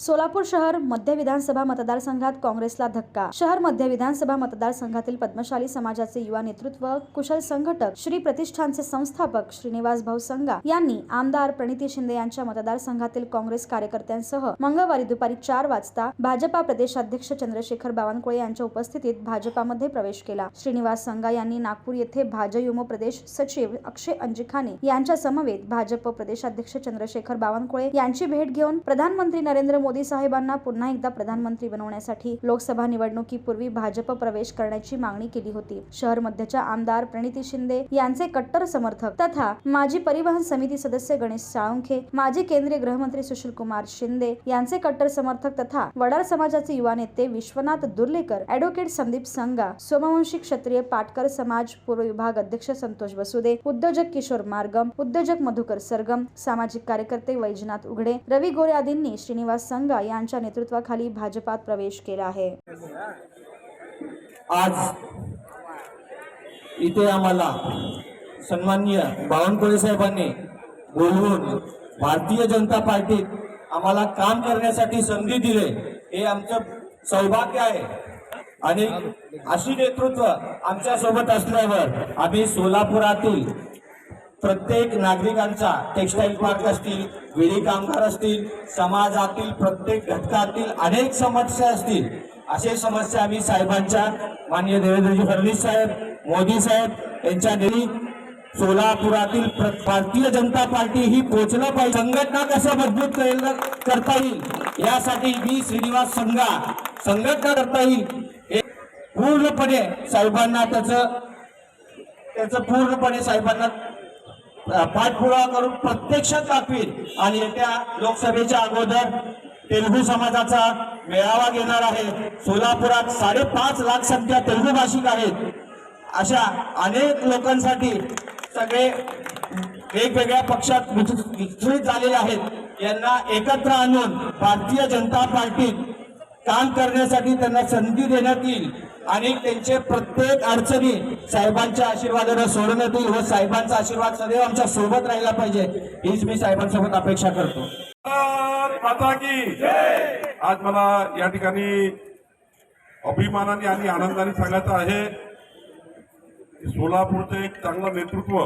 सोलापूर शहर मध्य विधानसभा मतदारसंघात काँग्रेसला धक्का. शहर मध्य विधानसभा मतदारसंघातील पद्मशाली समाजाचे युवा नेतृत्व कुशल संघटक श्री प्रतिष्ठानचे संस्थापक श्रीनिवास भाऊ संगा यांनी आमदार प्रणिती शिंदे यांच्या मतदारसंघातील काँग्रेस कार्यकर्त्यांसह मंगळवारी दुपारी चार वाजता भाजपा प्रदेशाध्यक्ष चंद्रशेखर बावनकुळे यांच्या उपस्थितीत भाजपामध्ये प्रवेश केला. श्रीनिवास संगा यांनी नागपूर येथे भाजयुमो प्रदेश सचिव अक्षय अंजिखाने यांच्या समवेत भाजप प्रदेशाध्यक्ष चंद्रशेखर बावनकुळे यांची भेट घेऊन प्रधानमंत्री नरेंद्र मोदी मोदी साहेबांना पुन्हा एकदा प्रधानमंत्री बनवण्यासाठी लोकसभा निवडणुकीपूर्वी भाजप प्रवेश करण्याची मागणी केली होती. शहर मध्यच्या आमदार प्रणिती शिंदे यांचे कट्टर समर्थक तथा माजी परिवहन समिती सदस्य गणेश साळुंखे माजी केंद्रीय गृहमंत्री सुशील कुमार शिंदे यांचे कट्टर समर्थक तथा वडार समाजाचे युवा नेते विश्वनाथ दुर्लेकर ऍडव्होकेट संदीप संगा सोमवंशी क्षत्रिय पाटकर समाज पूर्व विभाग अध्यक्ष संतोष बसुदे उद्योजक किशोर मार्गम उद्योजक मधुकर सरगम सामाजिक कार्यकर्ते वैजनाथ उघडे रवी गोरे आदींनी श्रीनिवास संघ संगा यांच्या नेतृत्वाखाली भाजपात प्रवेश केला आहे. आज इथे आम्हाला सन्माननीय बावनकुळे साहेबांनी बोलवून भारतीय जनता पार्टीत आम्हाला काम करण्यासाठी संधी दिले हे आमचं सौभाग्य आहे. आणि अशी नेतृत्व आमच्यासोबत असल्यावर आम्ही सोलापुरातील प्रत्येक नागरिकांचा टेक्स्टाईल पार्क असतील विडी कामगार असतील समाजातील प्रत्येक घटकातील अनेक समस्या असतील असे समस्या आम्ही साहेबांच्या माननीय देवेंद्रजी फडणवीस साहेब मोदी साहेब यांच्या नेरी सोलापुरातील प्र- भारतीय जनता पार्टी ही पोचलं पाहिजे. संघटना कसं मजबूत केलं करता येईल यासाठी मी श्रीनिवास संघा संघटना करता येईल. पूर्णपणे साहेबांना त्याचं त्याचं पूर्णपणे साहेबांना पाठपुरावा करून प्रत्यक्षात दाखवील आणि येत्या लोकसभेच्या अगोदर तेलुगू समाजाचा मेळावा घेणार आहे सोलापुरात साडेपाच लाख संख्या तेलुगू भाषिक आहेत. अशा अनेक लोकांसाठी सगळे वेगवेगळ्या पक्षात विच- विचलित झालेले आहेत. यांना एकत्र आणून भारतीय जनता पार्टीत काम करण्यासाठी त्यांना संधी देण्यात येईल. आणि त्यांचे प्रत्येक अडचणी साहेबांच्या आशीर्वादानं सोडवण्यात येईल व साहेबांचा आशीर्वाद सदैव आमच्यासोबत राहिला पाहिजे हीच मी साहेबांसोबत अपेक्षा करतो. आज मला या ठिकाणी अभिमानाने आणि आनंदाने सांगायचं आहे सोलापूरचं एक चांगलं नेतृत्व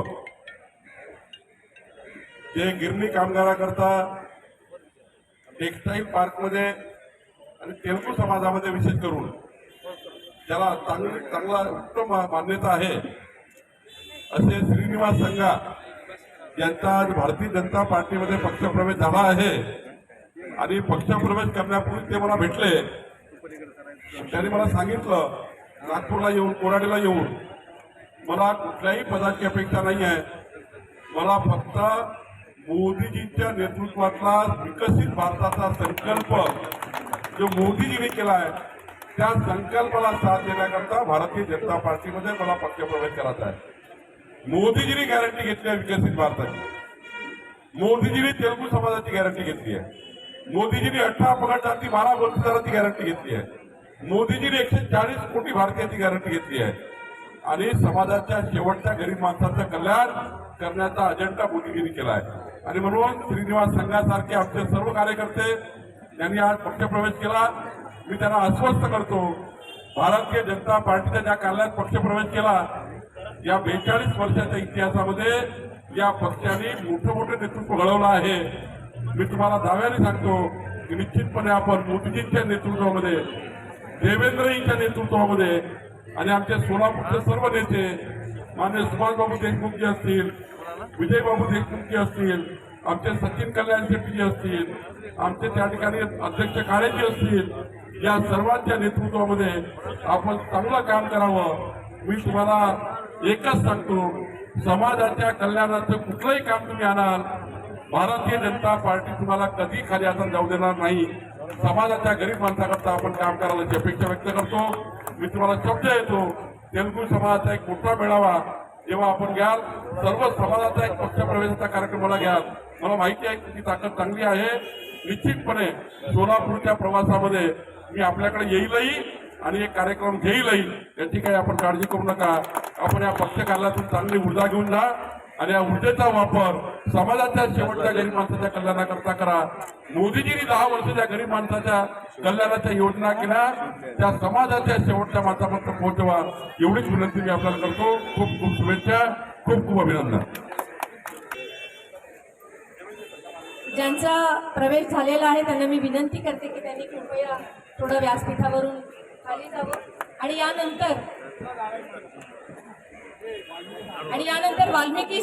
जे गिरणी कामगाराकरता टेक्स्टाईल पार्कमध्ये आणि तेलगू समाजामध्ये विशेष करून ज्याला चांगली चांगला उत्तम मान्यता आहे असे श्रीनिवास संघा यांचा आज भारतीय जनता पार्टीमध्ये पक्षप्रवेश झाला आहे. आणि पक्षप्रवेश करण्यापूर्वी ते मला भेटले. त्यांनी मला सांगितलं नागपूरला येऊन कोराडीला येऊन. मला कुठल्याही पदाची अपेक्षा नाही आहे. मला फक्त मोदीजींच्या नेतृत्वातला विकसित भारताचा संकल्प जो मोदीजींनी केला आहे त्या संकल्पाला साथ देण्याकरता भारतीय जनता पार्टीमध्ये मला पक्षप्रवेश करायचा आहे. मोदीजींनी गॅरंटी घेतली आहे विकसित भारताची मोदीजींनी तेलगू समाजाची गॅरंटी घेतली आहे. मोदीजींनी अठरा पगार जाती बारा वर्षाची गॅरंटी घेतली आहे. मोदीजींनी एकशे चाळीस कोटी भारतीयांची गॅरंटी घेतली आहे. आणि समाजाच्या शेवटच्या गरीब माणसाचं कल्याण करण्याचा अजेंडा मोदीजींनी केला आहे. आणि म्हणून श्रीनिवास संघासारखे आमचे सर्व कार्यकर्ते यांनी आज पक्षप्रवेश केला. मी त्यांना अस्वस्थ करतो. भारतीय जनता पार्टीच्या ज्या कार्यालयात पक्षप्रवेश केला या बेचाळीस वर्षाच्या इतिहासामध्ये या पक्षाने मोठं मोठं नेतृत्व घडवलं आहे. मी तुम्हाला दाव्याने सांगतो की निश्चितपणे आपण मोदीजींच्या नेतृत्वामध्ये देवेंद्रजींच्या नेतृत्वामध्ये आणि आमचे सोलापूरचे सर्व नेते मान्य सुभाषबाबू देशमुखजी असतील विजयबाबू देशमुखजी असतील आमचे सचिन कल्याण शेट्टीजी असतील आमचे त्या ठिकाणी अध्यक्ष काळेजी असतील या सर्वांच्या नेतृत्वामध्ये आपण चांगलं काम करावं. मी तुम्हाला एकच सांगतो समाजाच्या कल्याणाचं कुठलंही काम तुम्ही आणाल भारतीय जनता पार्टी तुम्हाला कधी खाली हातात जाऊ देणार नाही. समाजाच्या गरीब माणसाकरता आपण काम करायची अपेक्षा व्यक्त करतो. मी तुम्हाला शब्द येतो तेलगू समाजाचा एक मोठा मेळावा जेव्हा आपण घ्याल सर्व समाजाचा एक पक्षप्रवेशाचा कार्यक्रम मला घ्याल. मला माहिती आहे की ताकद चांगली आहे. निश्चितपणे सोलापूरच्या प्रवासामध्ये मी आपल्याकडे येईलही आणि एक कार्यक्रम घेईलही. याची काही आपण काळजी करू नका. आपण या पक्षकालातून चांगली ऊर्जा घेऊन जा आणि या ऊर्जेचा वापर समाजाच्या शेवटच्या गरीब माणसाच्या कल्याणाकरता करा. मोदीजींनी दहा वर्षाच्या गरीब माणसाच्या कल्याणाच्या योजना केल्या. त्या समाजाच्या शेवटच्या माणसापर्यंत पोहोचवा. एवढीच विनंती मी आपल्याला करतो. खूप खूप शुभेच्छा. खूप खूप अभिनंदन. ज्यांचा प्रवेश झालेला आहे त्यांना मी विनंती करते की त्यांनी कृपया थोडं व्यासपीठावरून खाली जावं. आणि यानंतर आणि यानंतर वाल्मिकी